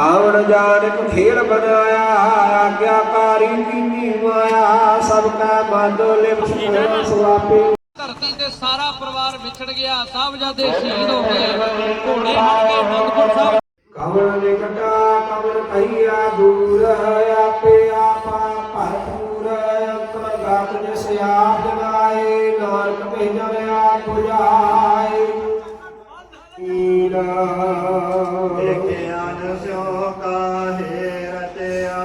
ਆਵਣ ਜਾਣਕ ਖੇਲ ਬਨਾਇਆ ਆਗਿਆਕਾਰੀ ਕੀਨੀ ਮਾਇਆ ਸਭ ਕਾ ਮਨ ਲਿਪ ਸੁਆਪੀ ਧਰਤੀ ਤੇ ਸਾਰਾ ਪਰਿਵਾਰ ਵਿਛੜ ਗਿਆ ਸਾਹਿਬਜ਼ਾਦੇ ਸ਼ਹੀਦ ਹੋ ਗਏ। ਘੋੜੇ ਹਟ ਕੇ ਅਨੰਦਪੁਰ ਸਾਹਿਬ। ਕਵਣ ਨਿਕਟਾ ਕਵਣ ਕਈਆ ਦੂਰ ਆਪੇ ਆਪਾ ਭਰਪੂਰ ਅੰਤਰ ਗਾਤ ਜਿਸ ਆਪ ਜਨਾਏ ਨਾਨਕ ਭੇਜਨ ਆਪ 부ਜਾਏ ਈਲਾ ਦੇਖਿਆਨ ਸਿਓ ਕਾਹੇ ਰਤਿਆ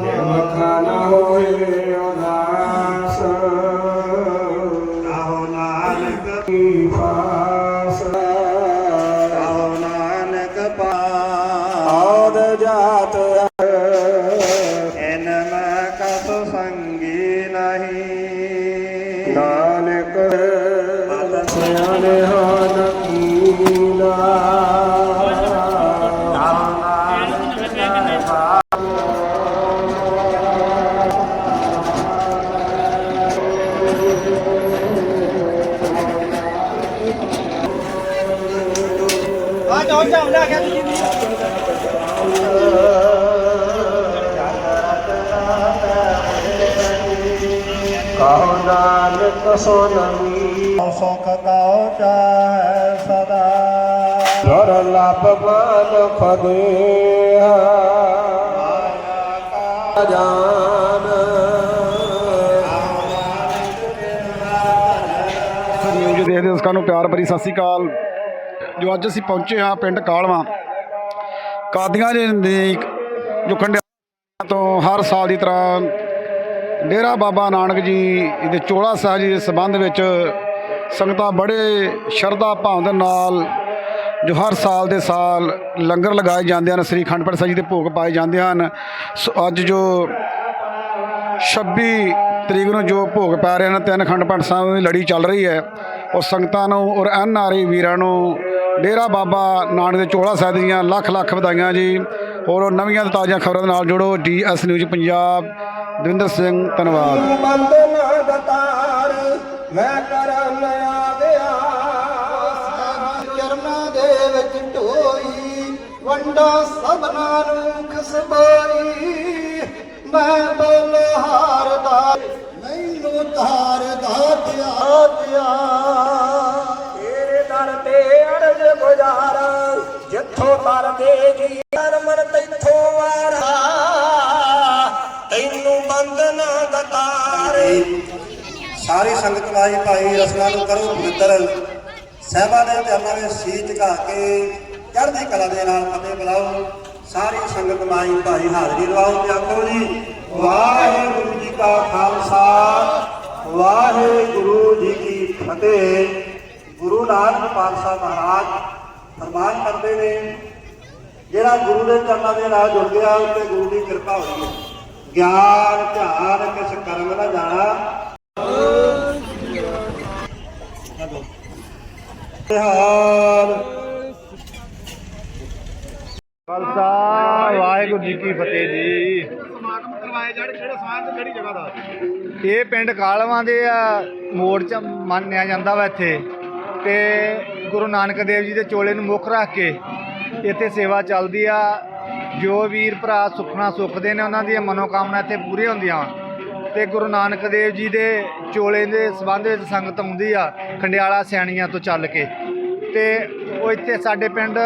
ਨਿਮਖਾ ਨ ਹੋਏ ਉਦਾਸ। ਕਹੋ ਨਾਨਕ। ਕੀ ਕਹੋ ਨਾਨਕ ਸੋਨਮੀ ਸੁਖ ਕਉ ਚਾਹੈ ਸਦਾ ਜਰ ਲਭ ਮਨ ਖਦੇ ਜਾਨ ਨਿਊਜ਼ ਦੇਖਦੇ ਦਰਸ਼ਕਾਂ ਨੂੰ ਪਿਆਰ ਭਰੀ ਸਤਿ ਸ੍ਰੀ ਅਕਾਲ। ਜੋ ਅੱਜ ਅਸੀਂ ਪਹੁੰਚੇ ਹਾਂ ਪਿੰਡ ਕਾਲਵਾ। ਕਾਦੀਆਂ ਦੇ ਨਜ਼ਦੀਕ ਜੋ ਖੰਡਿਆ ਤੋਂ ਹਰ ਸਾਲ ਦੀ ਤਰ੍ਹਾਂ ਡੇਰਾ ਬਾਬਾ ਨਾਨਕ ਜੀ ਦੇ ਚੋਲਾ ਸਾਹਿਬ ਜੀ ਦੇ ਸੰਬੰਧ ਵਿੱਚ ਸੰਗਤਾਂ ਬੜੇ ਸ਼ਰਧਾ ਭਾਵ ਦੇ ਨਾਲ ਜੋ ਹਰ ਸਾਲ ਦੇ ਸਾਲ ਲੰਗਰ ਲਗਾਏ ਜਾਂਦੇ ਹਨ, ਸ੍ਰੀ ਖੰਡ ਪਾਠ ਸਾਹਿਬ ਜੀ ਦੇ ਭੋਗ ਪਾਏ ਜਾਂਦੇ ਹਨ। ਸੋ ਅੱਜ ਜੋ 26 ਤਰੀਕ ਨੂੰ ਜੋ ਭੋਗ ਪੈ ਰਹੇ ਹਨ, ਤਿੰਨ ਖੰਡ ਪਾਠ ਸਾਹਿਬ ਦੀ ਲੜੀ ਚੱਲ ਰਹੀ ਹੈ, ਉਹ ਸੰਗਤਾਂ ਨੂੰ ਔਰ ਐਨ ਆਰ ਆਈ ਵੀਰਾਂ ਨੂੰ ਡੇਰਾ ਬਾਬਾ ਨਾਨਕ ਦੇ ਚੋਲਾ ਸਾਹਿਬ ਦੀਆਂ ਲੱਖ ਲੱਖ ਵਧਾਈਆਂ ਜੀ। ਹੋਰ ਨਵੀਆਂ ਤਾਜ਼ੀਆਂ ਖਬਰਾਂ ਦੇ ਨਾਲ ਜੁੜੋ। D DS news Punjab. Davinder Singh, ਧੰਨਵਾਦ। ਬੰਦਨ ਦਤਾਰ ਮੈਂ ਚਰਨਾਂ ਦੇ ਵਿੱਚ ਢੋਈ ਵੰਡਾ ਸਭਨਾ ਨੂੰ ਖਸਬਾਈ, ਮੈਂ ਬਲਹਾਰ ਅਰਜ ਜਿੱਥੋਂ ਦਰ ਦੇ ਜੀ ਮਨ ਤੈਥੋਂ ਵਾਰਾ ਤੈਨੂੰ ਬੰਦਨ ਦਤਾਰ ਸਾਰੀ ਸੰਗਤ ਵਾਈ ਭਾਈ ਰਸਨਾ ਨੂੰ ਕਰੋ ਪਵਿੱਤਰ। ਸਹਿਬਾ ਦੇ ਚਰਨਾਂ ਵਿੱਚ ਸੀਤ ਝੁਕਾ ਕੇ ਚੜ੍ਹਦੀ ਕਲਾ ਦੇ ਨਾਲ ਫਤਿਹ ਬੁਲਾਓ। ਸਾਰੀ ਸੰਗਤ ਮਾਈ ਭਾਈ ਹਾਜ਼ਰੀ ਲਵਾਓ ਤੇ ਆਖੋ ਜੀ, ਵਾਹਿਗੁਰੂ ਜੀ ਕਾ ਖਾਲਸਾ, ਵਾਹਿਗੁਰੂ ਜੀ ਕੀ ਫਤਿਹ। ਗੁਰੂ ਨਾਨਕ ਪਾਤਸ਼ਾਹ ਮਹਾਰਾਜ ਫਰਮਾਨ ਕਰਦੇ ਨੇ। ਜਿਹੜਾ ਗੁਰੂ ਦੇ ਚਰਨਾਂ ਦੇ ਨਾਲ ਜੁੜ ਗਿਆ ਉੱਤੇ ਗੁਰੂ ਦੀ ਕਿਰਪਾ ਹੋਈ ਹੈ ਗਿਆਨ, ਧਿਆਨ, ਕਿਸ ਕਰਮ ਨਾ ਜਾਣਾ। ਤਿਹਾਰ ਖਾਲਸਾ, ਵਾਹਿਗੁਰੂ ਜੀ ਕੀ ਫਤਿਹ ਜੀ। ਸਮਾਗਮ ਕਰਵਾਏ ਜਾਣ ਕਿਹੜੇ ਸਮਾਨ ਕਿਹੜੀ ਜਗ੍ਹਾ ਦਾ ਇਹ ਪਿੰਡ ਕਾਲਵਾਂ ਦੇ ਆ ਮੋੜ ਚ ਮੰਨਿਆ ਜਾਂਦਾ ਵਾ ਇੱਥੇ। ਤੇ ਗੁਰੂ ਨਾਨਕ ਦੇਵ ਜੀ ਦੇ ਚੋਲੇ ਨੂੰ ਮੁੱਖ ਰੱਖ ਕੇ ਇੱਥੇ ਸੇਵਾ ਚੱਲਦੀ ਆ। ਜੋ ਵੀਰ ਭਰਾ ਸੁਖਣਾ ਸੁਖਦੇ ਨੇ, ਉਹਨਾਂ ਦੀਆਂ ਮਨੋਕਾਮਨਾ ਇੱਥੇ ਪੂਰੀਆਂ ਹੁੰਦੀਆਂ ਵਾਂ। ਤੇ ਗੁਰੂ ਨਾਨਕ ਦੇਵ ਜੀ ਦੇ ਚੋਲੇ ਦੇ ਸੰਬੰਧ ਵਿੱਚ ਸੰਗਤ ਆਉਂਦੀ ਆ, ਖੰਡਿਆਲਾ ਸੈਣੀਆਂ ਤੋਂ ਚੱਲ ਕੇ। ਤੇ ਉਹ ਇੱਥੇ ਸਾਡੇ ਪਿੰਡ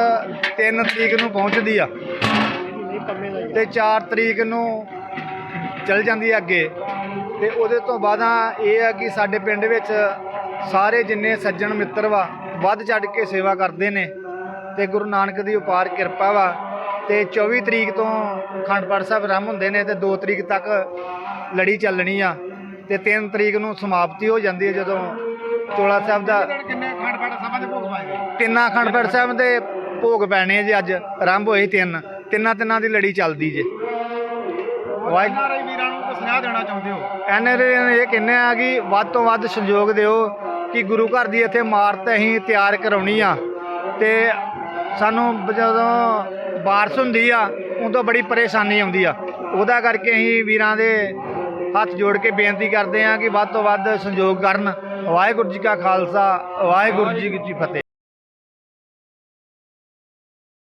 3 ਤਰੀਕ ਨੂੰ ਪਹੁੰਚਦੀ ਆ। ਤੇ 4 ਤਰੀਕ ਨੂੰ ਚਲ ਜਾਂਦੀ ਆ ਅੱਗੇ। ਤੇ ਉਹਦੇ ਤੋਂ ਬਾਅਦ ਇਹ ਆ ਕਿ ਸਾਡੇ ਪਿੰਡ ਵਿੱਚ ਸਾਰੇ ਜਿੰਨੇ ਸੱਜਣ ਮਿੱਤਰ ਵਾ ਵੱਧ ਚੜ ਕੇ ਸੇਵਾ ਕਰਦੇ ਨੇ ਤੇ ਗੁਰੂ ਨਾਨਕ ਦੀ ਉਪਾਰ ਕਿਰਪਾ ਵਾ। ਤੇ 24 ਤਰੀਕ ਤੋਂ ਅਖੰਡ ਪਾਠ ਸਾਹਿਬ ਆਰੰਭ ਹੁੰਦੇ ਨੇ ਤੇ 2 ਤਰੀਕ ਤੱਕ ਲੜੀ ਚੱਲਣੀ ਆ। ਤੇ 3 ਤਰੀਕ ਨੂੰ ਸਮਾਪਤੀ ਹੋ ਜਾਂਦੀ ਹੈ ਜਦੋਂ ਚੋਲਾ ਸਾਹਿਬ ਦਾ ਕਿੰਨੇ ਖੰਡ ਪਾਠ ਸਭਾ ਦੇ ਭੋਗ ਪਾਏ ਗਏ? ਤਿੰਨਾਂ ਅਖੰਡ ਪਾਠ ਸਾਹਿਬ ਦੇ ਭੋਗ ਪੈਣੇ ਜੀ ਅੱਜ ਆਰੰਭ ਹੋਏ ਤਿੰਨ। ਤਿੰਨਾਂ ਤਿੰਨਾਂ ਦੀ ਲੜੀ ਚੱਲਦੀ ਜੇ। ਵਾਹਿਗੁਰੂ ਵੀਰਾਂ ਨੂੰ ਸੁਨੇਹਾ ਦੇਣਾ ਚਾਹੁੰਦੇ ਹੋ? ਐਨਆਰਏ ਇਹ ਕਹਿੰਦੇ ਆ ਕਿ ਵੱਧ ਤੋਂ ਵੱਧ ਸਹਿਯੋਗ ਦਿਓ। ਕਿ ਗੁਰੂ ਘਰ ਦੀ ਇੱਥੇ ਇਮਾਰਤ ਅਸੀਂ ਤਿਆਰ ਕਰਾਉਣੀ ਆ। ਤੇ ਸਾਨੂੰ ਜਦੋਂ ਬਾਰਿਸ਼ ਹੁੰਦੀ ਆ, ਉਦੋਂ ਬੜੀ ਪਰੇਸ਼ਾਨੀ ਆਉਂਦੀ ਆ। ਉਹਦਾ ਕਰਕੇ ਅਸੀਂ ਵੀਰਾਂ ਦੇ ਹੱਥ ਜੋੜ ਕੇ ਬੇਨਤੀ ਕਰਦੇ ਆ ਕਿ ਵੱਧ ਤੋਂ ਵੱਧ ਸੰਯੋਗ ਕਰਨ। ਵਾਹਿਗੁਰੂ ਜੀ ਕਾ ਖਾਲਸਾ, ਵਾਹਿਗੁਰੂ ਜੀ ਕੀ ਫਤਿਹ।